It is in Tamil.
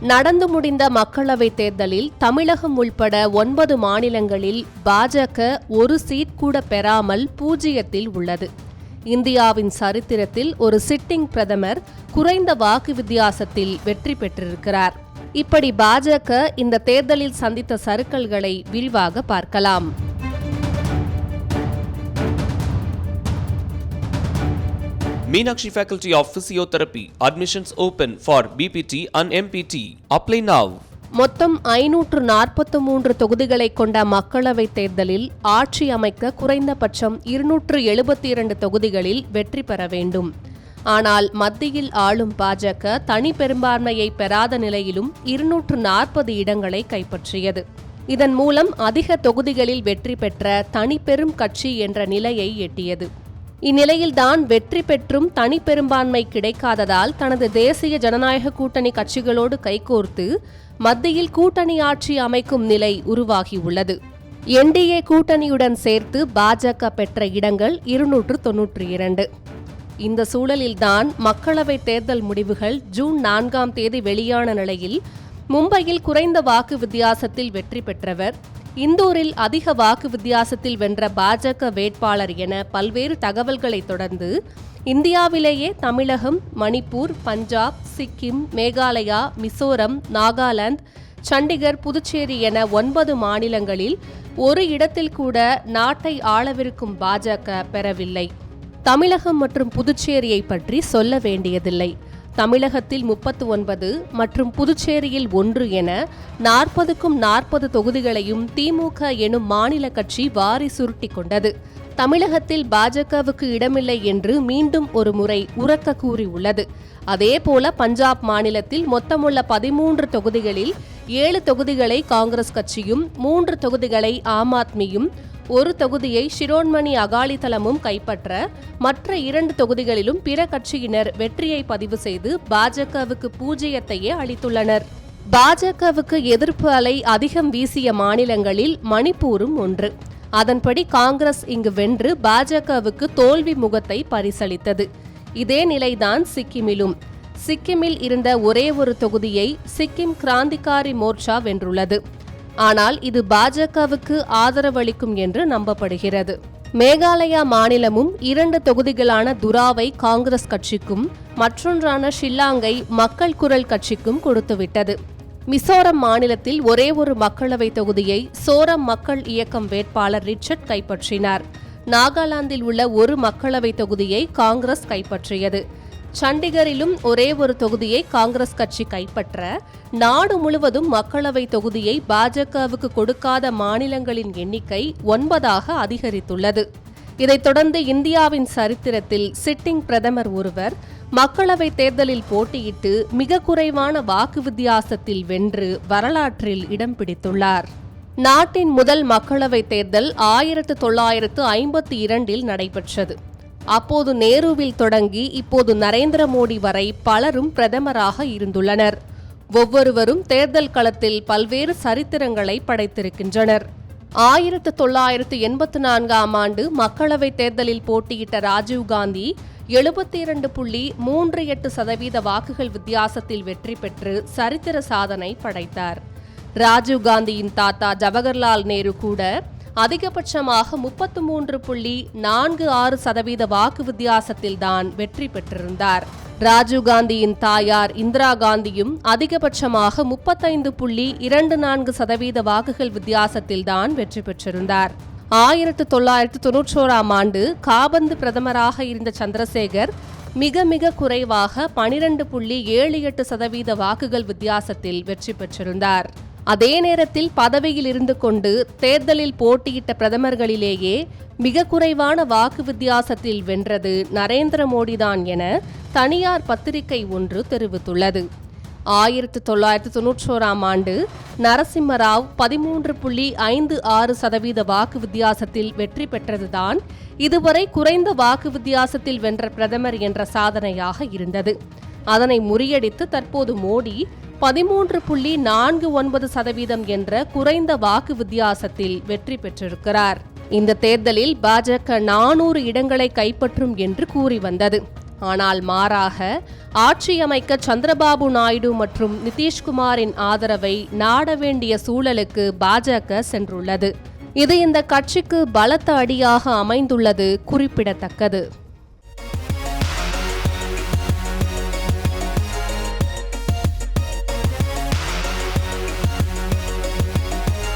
நடந்து முடிந்த மக்களவைத் தேர்தலில் தமிழகம் உள்பட ஒன்பது மாநிலங்களில் பாஜக ஒரு சீட் கூட பெறாமல் பூஜ்ஜியத்தில் உள்ளது. இந்தியாவின் சரித்திரத்தில் ஒரு சிட்டிங் பிரதமர் குறைந்த வாக்கு வித்தியாசத்தில் வெற்றி பெற்றிருக்கிறார். இப்படி பாஜக இந்த தேர்தலில் சந்தித்த சறுக்கல்களை விரிவாக பார்க்கலாம். Meenakshi Faculty of Physiotherapy. Admissions open for BPT and MPT. Apply now. மொத்தம் ஐநூற்று நாற்பத்து மூன்று தொகுதிகளை கொண்ட மக்களவைத் தேர்தலில் ஆட்சி அமைக்க குறைந்தபட்சம் இருநூற்று எழுபத்தி இரண்டு தொகுதிகளில் வெற்றி பெற வேண்டும் ஆனால் மத்தியில் ஆளும் பாஜக தனி பெரும்பான்மையை பெறாத நிலையிலும் இருநூற்று நாற்பது இடங்களை கைப்பற்றியது இதன் மூலம் அதிக தொகுதிகளில் வெற்றி பெற்ற தனிப்பெரும் கட்சி என்ற நிலையை எட்டியது இந்நிலையில்தான் வெற்றி பெற்றும் தனிப்பெரும்பான்மை கிடைக்காததால் தனது தேசிய ஜனநாயக கூட்டணி கட்சிகளோடு கைகோர்த்து மத்தியில் கூட்டணி ஆட்சி அமைக்கும் நிலை உருவாகியுள்ளது. என்டிஏ கூட்டணியுடன் சேர்த்து பாஜக பெற்ற இடங்கள் இருநூற்று தொன்னூற்றி இரண்டு. இந்த சூழலில்தான் மக்களவைத் தேர்தல் முடிவுகள் ஜூன் நான்காம் தேதி வெளியான நிலையில் மும்பையில் குறைந்த வாக்கு வித்தியாசத்தில் வெற்றி பெற்றவர் இந்தூரில் அதிக வாக்கு வித்தியாசத்தில் வென்ற பாஜக வேட்பாளர் என பல்வேறு தகவல்களை தொடர்ந்து இந்தியாவிலேயே தமிழகம் மணிப்பூர் பஞ்சாப் சிக்கிம் மேகாலயா மிசோரம் நாகாலாந்து சண்டிகர் புதுச்சேரி என ஒன்பது மாநிலங்களில் ஒரு இடத்தில் கூட நாட்டை ஆளவிருக்கும் பாஜக பெறவில்லை. தமிழகம் மற்றும் புதுச்சேரியை பற்றி சொல்ல வேண்டியதில்லை. தமிழகத்தில் முப்பத்து ஒன்பது மற்றும் புதுச்சேரியில் ஒன்று என நாற்பதுக்கும் நாற்பது தொகுதிகளையும் திமுக எனும் மாநில கட்சி வாரி சுருட்டி கொண்டது. தமிழகத்தில் பாஜகவுக்கு இடமில்லை என்று மீண்டும் ஒரு முறை உறக்க கூறியுள்ளது. அதேபோல பஞ்சாப் மாநிலத்தில் மொத்தமுள்ள பதிமூன்று தொகுதிகளில் ஏழு தொகுதிகளை காங்கிரஸ் கட்சியும் மூன்று தொகுதிகளை ஆம் ஆத்மியும் ஒரு தொகுதியை ஷிரோன்மணி அகாலிதளமும் கைப்பற்ற மற்ற இரண்டு தொகுதிகளிலும் பிற கட்சியினர் வெற்றியை பதிவு செய்து பாஜகவுக்கு பூஜ்ஜியத்தையே அளித்துள்ளனர். பாஜகவுக்கு எதிர்ப்பு அலை அதிகம் வீசிய மாநிலங்களில் மணிப்பூரும் ஒன்று. அதன்படி காங்கிரஸ் இங்கு வென்று பாஜகவுக்கு தோல்வி முகத்தை பரிசளித்தது. இதே நிலைதான் சிக்கிமிலும். சிக்கிமில் இருந்த ஒரே ஒரு தொகுதியை சிக்கிம் கிராந்திகாரி மோர்ச்சா வென்றுள்ளது. ஆனால் இது பாஜகவுக்கு ஆதரவளிக்கும் என்று நம்பப்படுகிறது. மேகாலயா மாநிலமும் இரண்டு தொகுதிகளான துராவை காங்கிரஸ் கட்சிக்கும் மற்றொன்றான ஷில்லாங்கை மக்கள் குரல் கட்சிக்கும் கொடுத்துவிட்டது. மிசோரம் மாநிலத்தில் ஒரே ஒரு மக்களவைத் தொகுதியை சோரம் மக்கள் இயக்கம் வேட்பாளர் ரிச்சர்ட் கைப்பற்றினார். நாகாலாந்தில் உள்ள ஒரு மக்களவைத் தொகுதியை காங்கிரஸ் கைப்பற்றியது. சண்டிகரிலும் ஒரே ஒரு தொகுதியை காங்கிரஸ் கட்சி கைப்பற்ற நாடு முழுவதும் மக்களவை தொகுதியை பாஜகவுக்கு கொடுக்காத மாநிலங்களின் எண்ணிக்கை ஒன்பதாக அதிகரித்துள்ளது. இதைத் தொடர்ந்து இந்தியாவின் சரித்திரத்தில் சிட்டிங் பிரதமர் ஒருவர் மக்களவைத் தேர்தலில் போட்டியிட்டு மிக குறைவான வாக்கு வித்தியாசத்தில் வென்று வரலாற்றில் இடம் பிடித்துள்ளார். நாட்டின் முதல் மக்களவைத் தேர்தல் ஆயிரத்து தொள்ளாயிரத்து ஐம்பத்தி இரண்டில் நடைபெற்றது. அப்போது நேருவில் தொடங்கி இப்போது நரேந்திர மோடி வரை பலரும் பிரதமராக இருந்துள்ளனர். ஒவ்வொருவரும் தேர்தல் களத்தில் பல்வேறு சரித்திரங்களை படைத்திருக்கின்றனர். ஆயிரத்து தொள்ளாயிரத்து எண்பத்து நான்காம் ஆண்டு மக்களவைத் தேர்தலில் போட்டியிட்ட ராஜீவ்காந்தி எழுபத்தி இரண்டு புள்ளி மூன்று எட்டு சதவீத வாக்குகள் வித்தியாசத்தில் வெற்றி பெற்று சரித்திர சாதனை படைத்தார். ராஜீவ்காந்தியின் தாத்தா ஜவஹர்லால் நேரு கூட அதிகபட்சமாக முப்பத்து மூன்று புள்ளி நான்கு ஆறு சதவீத வாக்கு வித்தியாசத்தில் தான் வெற்றி பெற்றிருந்தார். ராஜீவ்காந்தியின் தாயார் இந்திரா காந்தியும் அதிகபட்சமாக முப்பத்தைந்து புள்ளி இரண்டு நான்கு சதவீத வாக்குகள் வித்தியாசத்தில் தான் வெற்றி பெற்றிருந்தார். ஆயிரத்து தொள்ளாயிரத்து தொன்னூற்றோராம் ஆண்டு காபந்து பிரதமராக இருந்த சந்திரசேகர் மிக மிக குறைவாக பனிரெண்டு புள்ளி ஏழு எட்டு சதவீத வாக்குகள் வித்தியாசத்தில் வெற்றி பெற்றிருந்தார். அதே நேரத்தில் பதவியில் இருந்து கொண்டு தேர்தலில் போட்டியிட்ட பிரதமர்களிலேயே மிக குறைவான வாக்கு வித்தியாசத்தில் வென்றது நரேந்திர மோடிதான் என தனியார் பத்திரிகை ஒன்று தெரிவித்துள்ளது. ஆயிரத்து தொள்ளாயிரத்து தொன்னூற்றோராம் ஆண்டு நரசிம்மராவ் பதிமூன்று புள்ளி ஐந்து ஆறு சதவீத வாக்கு வித்தியாசத்தில் வெற்றி பெற்றதுதான் இதுவரை குறைந்த வாக்கு வித்தியாசத்தில் வென்ற பிரதமர் என்ற சாதனையாக இருந்தது. அதனை முறியடித்து தற்போது மோடி பதிமூன்று புள்ளி நான்கு ஒன்பது சதவீதம் என்ற குறைந்த வாக்கு வித்தியாசத்தில் வெற்றி பெற்றிருக்கிறார். இந்த தேர்தலில் பாஜக நானூறு இடங்களை கைப்பற்றும் என்று கூறி வந்தது. ஆனால் மாறாக ஆட்சி அமைக்க சந்திரபாபு நாயுடு மற்றும் நிதிஷ்குமாரின் ஆதரவை நாட வேண்டிய சூழலுக்கு பாஜக சென்றுள்ளது. இது இந்த கட்சிக்கு பலத்த அடியாக அமைந்துள்ளது குறிப்பிடத்தக்கது.